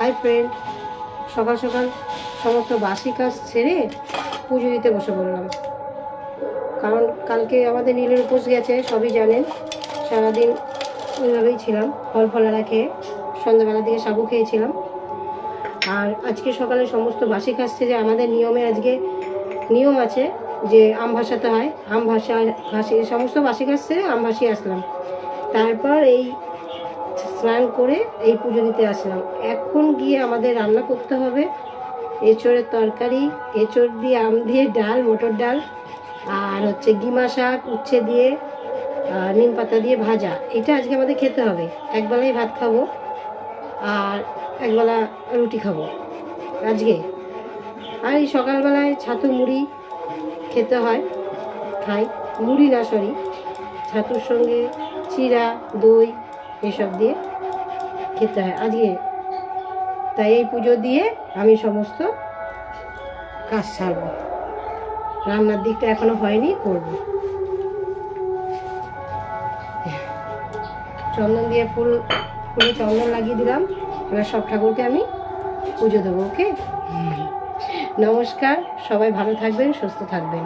Hi friend সকাল সকাল সমস্ত বাসি কাজ ছেড়ে পুজো দিতে বসে পড়লাম। কারণ কালকে আমাদের নীলের উপোস গেছে, সবই জানেন। সারাদিন ওইভাবেই ছিলাম, ফল ফলারা খেয়ে সন্ধ্যাবেলা দিয়ে সাবু খেয়েছিলাম। আর আজকে সকালে সমস্ত বাসি কাজ ছেড়ে আমাদের নিয়মে আজকে নিয়ম আছে যে আম ভাসাতে হয়। আম ভাসা, ভাসি, সমস্ত বাসি কাজ ছেড়ে আম ভাসিয়ে আসলাম। তারপর এই স্নান করে এই পুজো দিতে আসলাম। এখন গিয়ে আমাদের রান্না করতে হবে। এঁচড়ের তরকারি, এঁচড় দিয়ে আম দিয়ে ডাল, মটর ডাল, আর হচ্ছে গিমা শাক, উচ্ছে দিয়ে নিম পাতা দিয়ে ভাজা। এটা আজকে আমাদের খেতে হবে। একবেলাই ভাত খাব, আর একবেলা রুটি খাব। আজকে। আর এই সকালবেলায় ছাতু মুড়ি খেতে হয়, খাই। মুড়ি না, সরি। ছাতুর সঙ্গে চিরা দই এসব দিয়ে খেতে হয়। আজকে তাই এই পুজো দিয়ে আমি সমস্ত কাজ ছাড়ব রান্নার দিকটা এখনও হয়নি, করব। চন্দন দিয়ে ফুল, ফুলে চন্দন লাগিয়ে দিলাম। এবার সব ঠাকুরকে আমি পুজো দেবো, ওকে? নমস্কার, সবাই ভালো থাকবেন, সুস্থ থাকবেন।